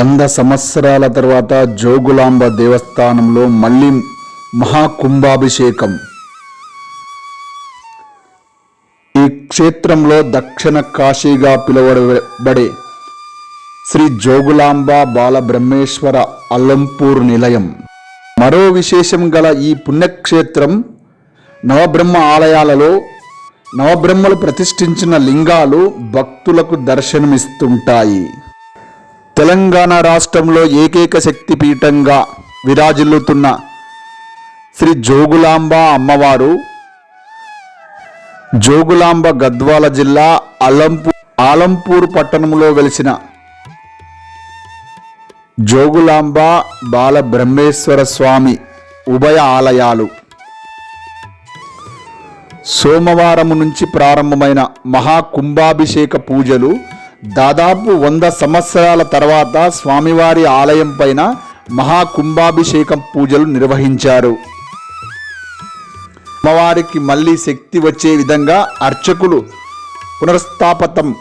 వంద సంవత్సరాల తర్వాత జోగులాంబ దేవస్థానంలో మళ్ళీ మహాకుంభాభిషేకం. ఈ క్షేత్రంలో దక్షిణ కాశీగా పిలువబడే శ్రీ జోగులాంబ బాలబ్రహ్మేశ్వర అల్లంపూర్ నిలయం. మరో విశేషం గల ఈ పుణ్యక్షేత్రం నవబ్రహ్మ ఆలయాలలో నవబ్రహ్మలు ప్రతిష్ఠించిన లింగాలు భక్తులకు దర్శనమిస్తుంటాయి. తెలంగాణ రాష్ట్రంలో ఏకైక శక్తిపీఠంగా విరాజిల్లుతున్న శ్రీ జోగులాంబ అమ్మవారు జోగులాంబ గద్వాల జిల్లా అలంపూర్ ఆలంపూర్ పట్టణంలో వెలిసిన జోగులాంబ బాలబ్రహ్మేశ్వర స్వామి ఉభయ ఆలయాలు. సోమవారం నుంచి ప్రారంభమైన మహాకుంభాభిషేక పూజలు దాదాపు వంద సంవత్సరాల తర్వాత స్వామివారి ఆలయం పైన మహాకుంభాభిషేకం పూజలు నిర్వహించారు. అమ్మవారికి మళ్ళీ శక్తి వచ్చే విధంగా అర్చకులు పునర్స్థాపతం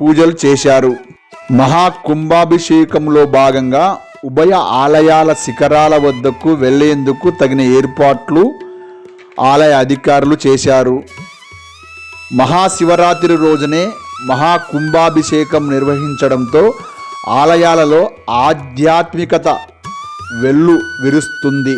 పూజలు చేశారు. మహాకుంభాభిషేకంలో భాగంగా ఉభయ ఆలయాల శిఖరాల వద్దకు వెళ్ళేందుకు తగిన ఏర్పాట్లు ఆలయ అధికారులు చేశారు. మహాశివరాత్రి రోజునే మహాకుంభాభిషేకం నిర్వహించడంతో ఆలయాలలో ఆధ్యాత్మికత వెల్లు విరుస్తుంది.